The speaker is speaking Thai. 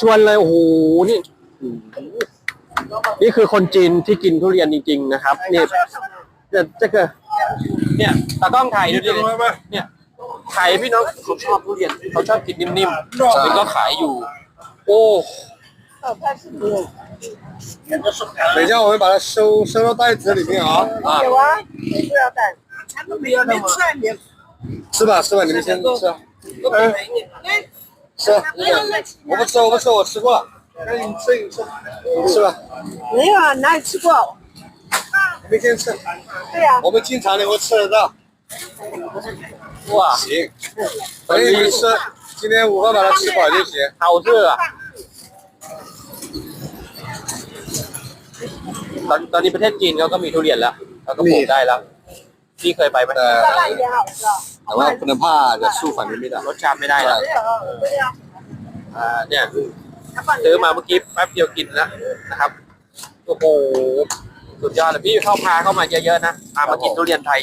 ชวนเลยโอ้โหนี่นี่คือคนจีนที่กินทุเรียนจริง ๆ นะครับนี่จะจะเกิดเนี่ยตากล้องถ่ายดูดิเนี่ยถ่ายให้พี่น้องเขาชอบทุเรียนเขาชอบกินนิ่มๆนี่ก็ขายอยู่ โอ้ 等一下，我会把它收收到袋子里面啊，啊有啊，每次要带。没有没吃没吃吧吃吧，你们先吃。嗯， 吃。我不吃，我不吃，我吃过了。那你吃，你吃，你吃吧，没有啊，哪里吃过？你们先吃。对呀、我们经常能够吃得到。哇，行，反正你们吃，今天午饭把它吃饱就行。好热啊ตอนตอนนี้ประเทศจีนเขาก็มีทุเรียนแล้วเขาก็ปลูกได้แล้วพี่เคยไปไหม 呃，大一点好吃 แต่ว่าคุณภาพจะสู้ฝั่นี้ไม่ได้รสชาติไม่ได้นะอ่าเนี่ยซื้อมาเมื่อกี้แป๊บเดียวกินแล้วนะครับโอ้โหสุดยอดเลยพี่เข้าพาเข้ามาเยอะๆนะพามากินทุเรียนไทย